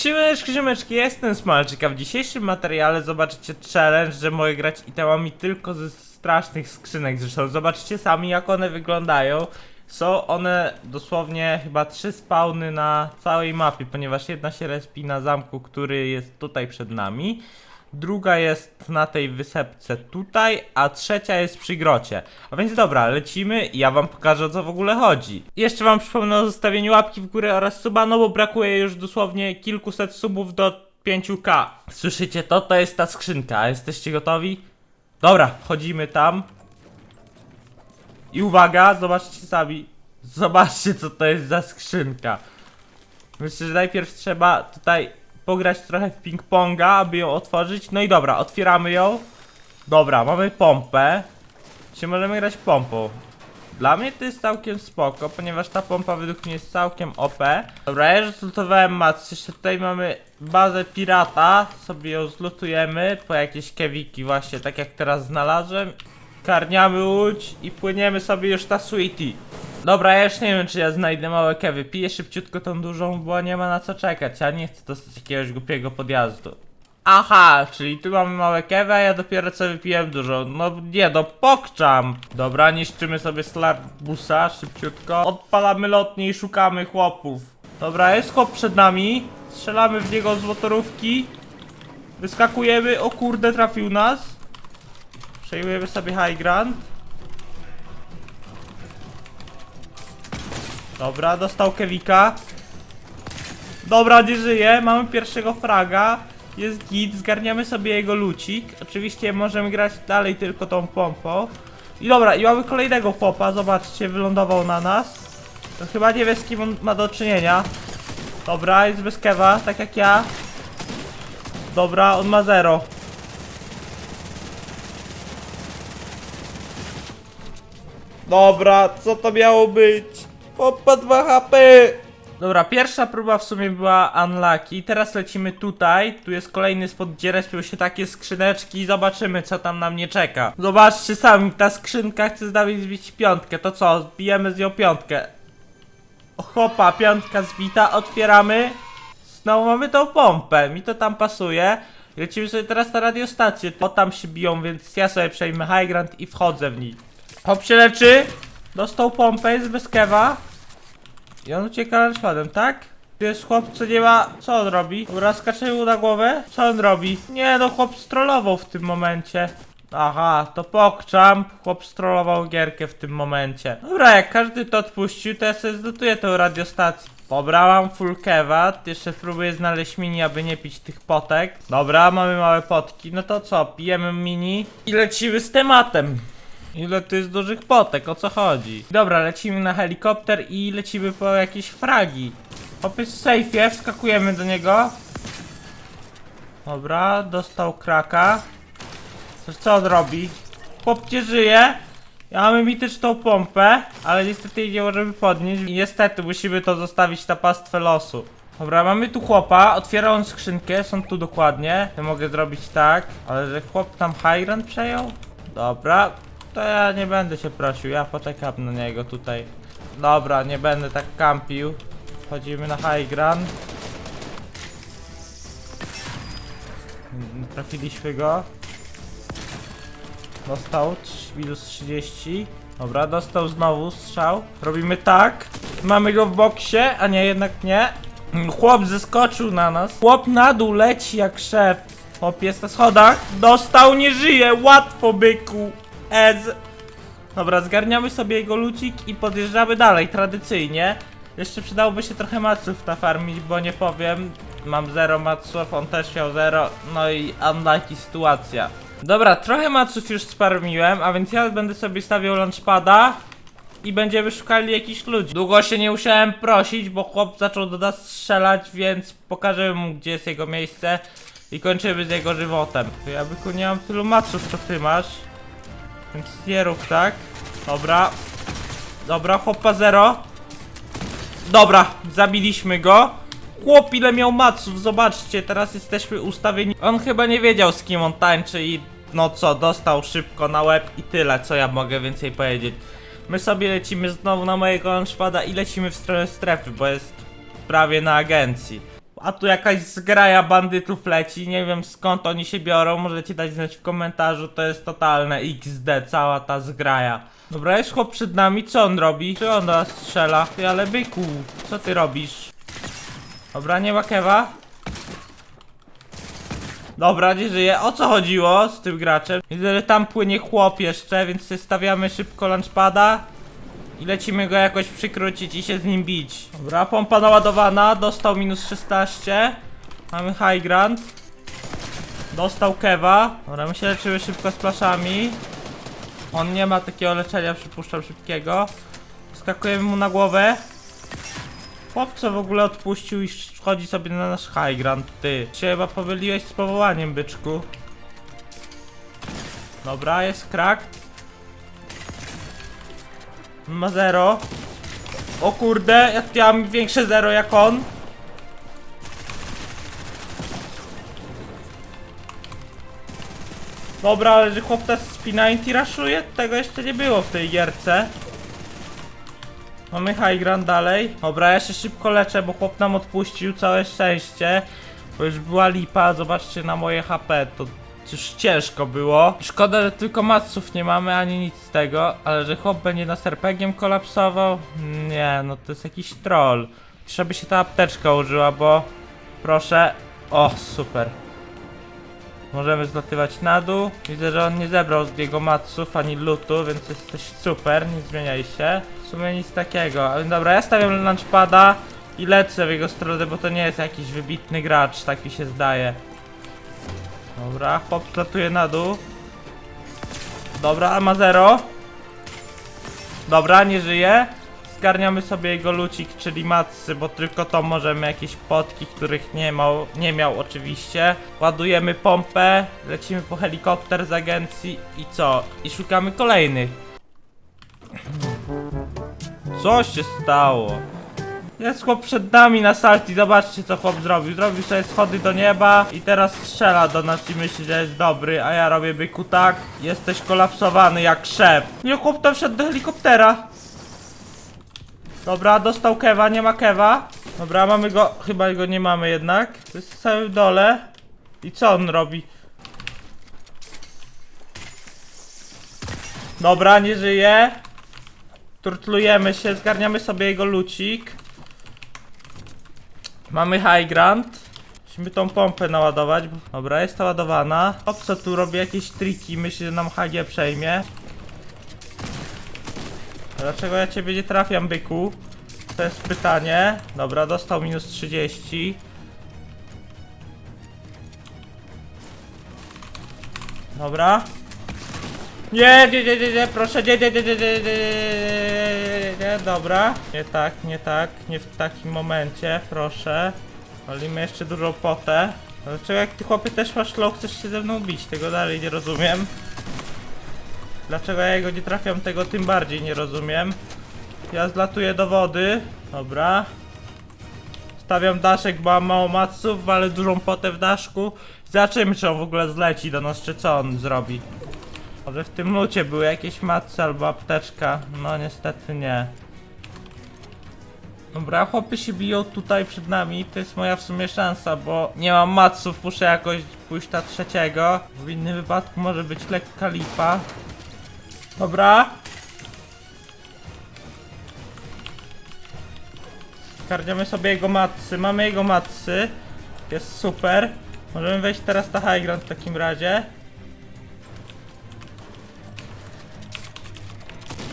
Siemeczki, siemeczki, jestem Smalczyk, a w dzisiejszym materiale zobaczycie challenge, że mogę grać itemami tylko ze strasznych skrzynek. Zresztą zobaczcie sami jak one wyglądają. Są one dosłownie chyba trzy spawny na całej mapie, ponieważ jedna się respi na zamku, który jest tutaj przed nami. Druga jest na tej wysepce tutaj, a trzecia jest przy grocie. A więc dobra, lecimy i ja wam pokażę o co w ogóle chodzi. Jeszcze wam przypomnę o zostawieniu łapki w górę oraz suba, no bo brakuje już dosłownie kilkuset subów do 5k. Słyszycie to? To jest ta skrzynka. Jesteście gotowi? Dobra, wchodzimy tam. I uwaga, zobaczcie sami. Zobaczcie co to jest za skrzynka. Myślę, że najpierw trzeba tutaj pograć trochę w ping-ponga, aby ją otworzyć. No i dobra, otwieramy ją. Dobra, mamy pompę. Czy możemy grać pompą? Dla mnie to jest całkiem spoko, ponieważ ta pompa według mnie jest całkiem OP. Dobra, ja już zlutowałem mac. Jeszcze tutaj mamy bazę pirata. Sobie ją zlutujemy po jakieś kewiki właśnie, tak jak teraz znalazłem. Karniamy łódź i płyniemy sobie już na Sweetie. Dobra, ja już nie wiem, czy ja znajdę małe kewy. Piję szybciutko tą dużą, bo nie ma na co czekać. Ja nie chcę dostać jakiegoś głupiego podjazdu. Aha, czyli tu mamy małe kewy, a ja dopiero co wypiłem dużo. No nie, no pokczam. Dobra, niszczymy sobie slurbusa szybciutko. Odpalamy lotnie i szukamy chłopów. Dobra, jest chłop przed nami. Strzelamy w niego z motorówki. Wyskakujemy. O kurde, trafił nas. Przejmujemy sobie high ground. Dobra, dostał Kewika. Dobra, nie żyje. Mamy pierwszego fraga. Jest git, zgarniamy sobie jego lucik. Oczywiście możemy grać dalej tylko tą pompą. I dobra, i mamy kolejnego chłopa. Zobaczcie, wylądował na nas. To chyba nie wie z kim on ma do czynienia. Dobra, jest bez kewa, tak jak ja. Dobra, on ma zero. Dobra, co to miało być? Popa 2 HP! Dobra, pierwsza próba w sumie była unlucky. Teraz lecimy tutaj. Tu jest kolejny spot, gdzie respią się takie skrzyneczki i zobaczymy, co tam na mnie czeka. Zobaczcie sami, ta skrzynka chce z nami zbić piątkę. To co, zbijemy z nią piątkę. Hopa, piątka zbita, otwieramy. Znowu mamy tą pompę, mi to tam pasuje. Lecimy sobie teraz na radiostację. O, tam się biją, więc ja sobie przejmę high ground i wchodzę w nich. Hop się leczy. Dostał pompę, jest bez kewa. I on ucieka lunchpadem, tak? Tu jest chłop, co nie ma... Co on robi? Dobra, skacze mu na głowę? Co on robi? Nie, no chłop strollował w tym momencie. Aha, to pokczam. Chłop strollował gierkę w tym momencie. Dobra, jak każdy to odpuścił, to ja sobie zdotuję tę radiostację. Dobra, mam full kewa. Jeszcze spróbuję znaleźć mini, aby nie pić tych potek. Dobra, mamy małe potki. No to co, pijemy mini i lecimy z tematem. Ile tu jest dużych potek, o co chodzi? Dobra, lecimy na helikopter i lecimy po jakieś fragi. W sejfie, wskakujemy do niego. Dobra, dostał kraka. Co, co on robi? Chłop nie żyje. Ja mamy mityczną pompę, ale niestety jej nie możemy podnieść. I niestety musimy to zostawić na pastwę losu. Dobra, mamy tu chłopa, otwiera on skrzynkę, są tu dokładnie. Ja mogę zrobić tak, ale że chłop tam high ground przejął? Dobra, to ja nie będę się prosił, ja poczekam na niego tutaj. Dobra, nie będę tak kampił. Wchodzimy na high ground. Trafiliśmy go. Dostał minus 30. Dobra, dostał znowu strzał. Robimy tak. Mamy go w boksie, a nie, jednak nie. Chłop zeskoczył na nas. Chłop na dół leci jak szef. Chłop jest na schodach. Dostał, nie żyje. Łatwo, byku. Ez. Dobra, zgarniamy sobie jego lucik i podjeżdżamy dalej, tradycyjnie. Jeszcze przydałoby się trochę maców nafarmić, bo nie powiem. Mam zero maców, on też miał zero. No i unlucky sytuacja. Dobra, trochę maców już sparmiłem, a więc ja będę sobie stawiał launchpada i będziemy szukali jakichś ludzi. Długo się nie musiałem prosić, bo chłop zaczął do nas strzelać, więc pokażemy mu gdzie jest jego miejsce i kończymy z jego żywotem. Ja byku nie mam tylu maców, co ty masz. Nie rób tak. Dobra. Dobra, chłopa zero. Dobra, zabiliśmy go. Chłop ile miał maców, zobaczcie, teraz jesteśmy ustawieni. On chyba nie wiedział z kim on tańczy i no co, dostał szybko na łeb i tyle, co ja mogę więcej powiedzieć. My sobie lecimy znowu na mojego launchpada i lecimy w stronę strefy, bo jest prawie na agencji. A tu jakaś zgraja bandytów leci, nie wiem skąd oni się biorą, możecie dać znać w komentarzu, to jest totalne XD, cała ta zgraja. Dobra, jest chłop przed nami, co on robi? Czy on do nas strzela? Ty, ale byku, co ty robisz? Dobra, nie ma kewa? Dobra, nie żyje. O co chodziło z tym graczem? Widzę, że tam płynie chłop jeszcze, więc stawiamy szybko lunchpada i lecimy go jakoś przykrócić i się z nim bić. Dobra, pompa naładowana, dostał minus 16. Mamy high ground. Dostał kewa. Dobra, my się leczymy szybko z plaszami. On nie ma takiego leczenia, przypuszczam, szybkiego. Skakujemy mu na głowę. Chłop co w ogóle odpuścił i wchodzi sobie na nasz high ground, ty. Się chyba pomyliłeś z powołaniem, byczku. Dobra, jest crack. Ma zero. O kurde, ja, ja mam większe zero jak on. Dobra, ale że chłop teraz spina i raszuje, tego jeszcze nie było w tej gierce. Mamy high ground dalej. Dobra, ja się szybko leczę, bo chłop nam odpuścił, całe szczęście. Bo już była lipa, zobaczcie na moje HP, to już ciężko było. Szkoda, że tylko matsów nie mamy, ani nic z tego, ale że chłop będzie nas RPG-iem kolapsował? Nie, no to jest jakiś troll. Trzeba by się ta apteczka użyła, bo... Proszę. O, super. Możemy zlatywać na dół. Widzę, że on nie zebrał z jego matsów ani lutu, więc jesteś super, nie zmieniaj się. W sumie nic takiego, ale dobra, ja stawiam lunchpada i lecę w jego stronę, bo to nie jest jakiś wybitny gracz, tak mi się zdaje. Dobra, chłop zlatuje na dół. Dobra, ma zero. Dobra, nie żyje. Zgarniamy sobie jego lucik, czyli matsy, bo tylko to możemy jakieś potki, których nie miał, nie miał oczywiście. Ładujemy pompę, lecimy po helikopter z agencji i co? I szukamy kolejnych. Co się stało? Jest chłop przed nami na salti, zobaczcie co chłop zrobił. Zrobił sobie schody do nieba i teraz strzela do nas i myśli, że jest dobry, a ja robię byku tak. Jesteś kolapsowany jak szef. Nie, chłop tam wszedł do helikoptera. Dobra, dostał kewa, nie ma kewa. Dobra, mamy go, chyba go nie mamy jednak. To jest w dole. I co on robi? Dobra, nie żyje. Turtlujemy się, zgarniamy sobie jego lucik. Mamy high ground. Musimy tą pompę naładować. Dobra, jest naładowana. Hop, co tu robi jakieś triki, myśli, że nam HG przejmie. Dlaczego ja ciebie nie trafiam, byku? To jest pytanie. Dobra, dostał minus 30. Dobra. Nie, nie, nie, nie, nie, proszę, nie, nie, nie, nie, nie, nie, nie, dobra. Nie tak, nie tak, nie w takim momencie, proszę. Walimy jeszcze dużą potę. Dlaczego jak ty chłopie też masz low, chcesz się ze mną bić? Tego dalej nie rozumiem. Dlaczego ja jego nie trafiam, tego tym bardziej nie rozumiem. Ja zlatuję do wody. Dobra. Stawiam daszek, bo mam mało maców, ale dużą potę w daszku. Zobaczymy, czy on w ogóle zleci do nas, czy co on zrobi. Może w tym lucie były jakieś matce albo apteczka. No niestety nie. Dobra, chłopy się biją tutaj przed nami, to jest moja w sumie szansa, bo nie mam maców, muszę jakoś pójść na trzeciego. W innym wypadku może być lekka lipa. Dobra. Zgarniamy sobie jego matcy, mamy jego matcy. Jest super. Możemy wejść teraz na high ground w takim razie.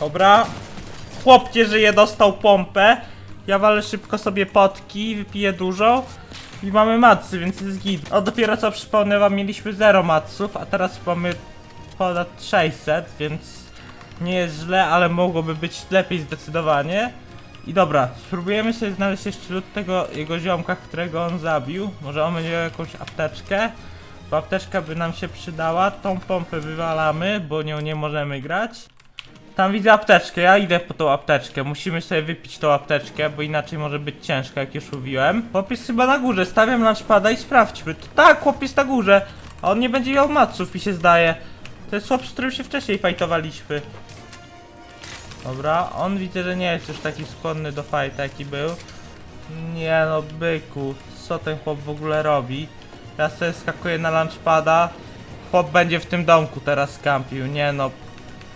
Dobra. Chłop nie żyje, dostał pompę. Ja walę szybko sobie potki, wypiję dużo. I mamy matsy, więc jest git. O, dopiero co przypomnę wam, mieliśmy 0 matsów, a teraz mamy ponad 600, więc nie jest źle, ale mogłoby być lepiej zdecydowanie. I dobra, spróbujemy sobie znaleźć jeszcze lód tego jego ziomka, którego on zabił. Może on będzie miał jakąś apteczkę. Bo apteczka by nam się przydała. Tą pompę wywalamy, bo nią nie możemy grać. Tam widzę apteczkę, ja idę po tą apteczkę. Musimy sobie wypić tą apteczkę, bo inaczej może być ciężko, jak już mówiłem. Chłop jest chyba na górze, stawiam lunchpada i sprawdźmy. To tak, chłop jest na górze. A on nie będzie miał maców, mi się zdaje. To jest chłop, z którym się wcześniej fajtowaliśmy. Dobra, on widzę, że nie jest już taki skłonny do fajta, jaki był. Nie no, byku, co ten chłop w ogóle robi. Ja sobie skakuję na launchpada. Chłop będzie w tym domku teraz kampił. Nie no.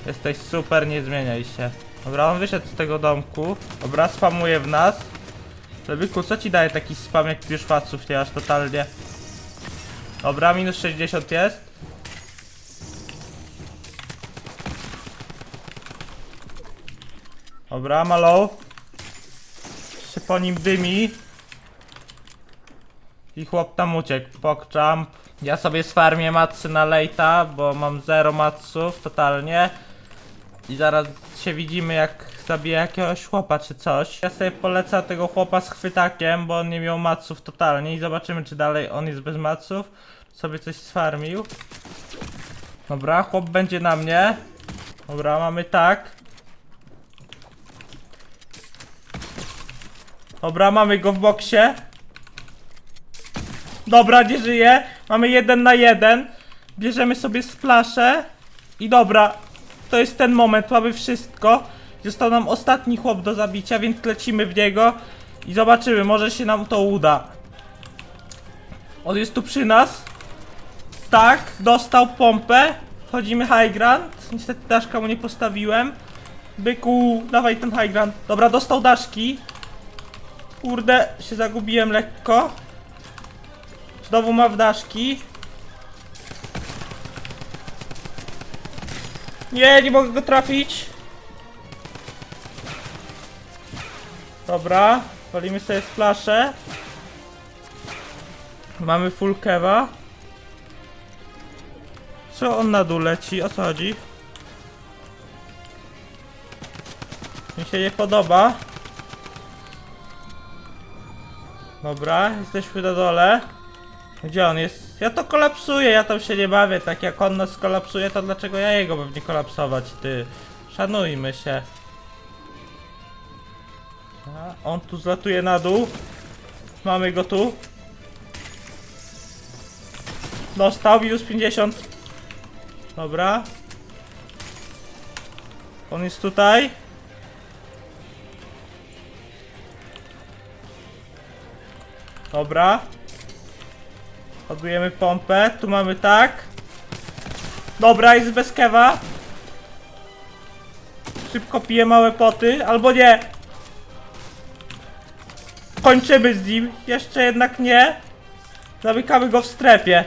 Jesteś super, nie zmieniaj się. Dobra, on wyszedł z tego domku. Dobra, spamuje w nas. Lebyku, co ci daje taki spam, jak już faców nie totalnie? Dobra, minus 60 jest. Dobra, malo. Się po nim dymi. I chłop tam uciekł. Pokczamp. Ja sobie sfarmię matsy na lejta, bo mam zero matsów totalnie. I zaraz się widzimy jak zabiję jakiegoś chłopa czy coś. Ja sobie polecę tego chłopa z chwytakiem, bo on nie miał maców totalnie i zobaczymy czy dalej on jest bez maców. Sobie coś sfarmił. Dobra, chłop będzie na mnie. Dobra, mamy tak. Dobra, mamy go w boksie. Dobra, nie żyje. Mamy jeden na jeden. Bierzemy sobie splaszę. I dobra, to jest ten moment, mamy wszystko. Został nam ostatni chłop do zabicia, więc lecimy w niego. I zobaczymy, może się nam to uda. On jest tu przy nas. Tak, dostał pompę. Wchodzimy high ground. Niestety daszka mu nie postawiłem. Byku, dawaj ten high ground. Dobra, dostał daszki. Kurde, się zagubiłem lekko. Znowu ma w daszki. Nie, nie mogę go trafić. Dobra, walimy sobie splaszę. Mamy full kewa. Co on na dół leci? O co chodzi? Mi się nie podoba. Dobra, jesteśmy na dole. Gdzie on jest? Ja to kolapsuję, ja tam się nie bawię. Tak jak on nas kolapsuje, to dlaczego ja jego mam kolapsować, ty? Szanujmy się. A, on tu zlatuje na dół. Mamy go tu. Dostał minus 50. Dobra. On jest tutaj. Dobra. Ładujemy pompę. Tu mamy tak. Dobra, jest bez kewa. Szybko piję małe poty. Albo nie. Kończymy z nim. Jeszcze jednak nie. Zamykamy go w strefie.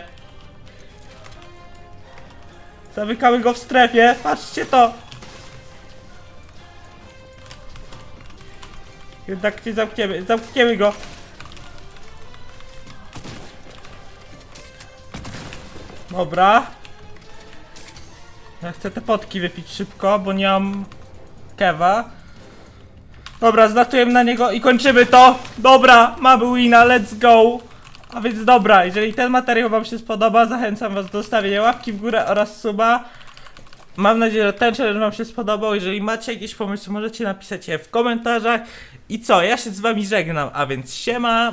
Zamykamy go w strefie. Patrzcie to. Jednak nie zamkniemy. Zamkniemy go. Dobra. Ja chcę te potki wypić szybko, bo nie mam kewa. Dobra, zlatujemy na niego i kończymy to. Dobra, mamy wina, let's go. A więc dobra, jeżeli ten materiał wam się spodoba, zachęcam was do zostawienia łapki w górę oraz suba. Mam nadzieję, że ten challenge wam się spodobał. Jeżeli macie jakieś pomysły, możecie napisać je w komentarzach. I co, ja się z wami żegnam, a więc siema.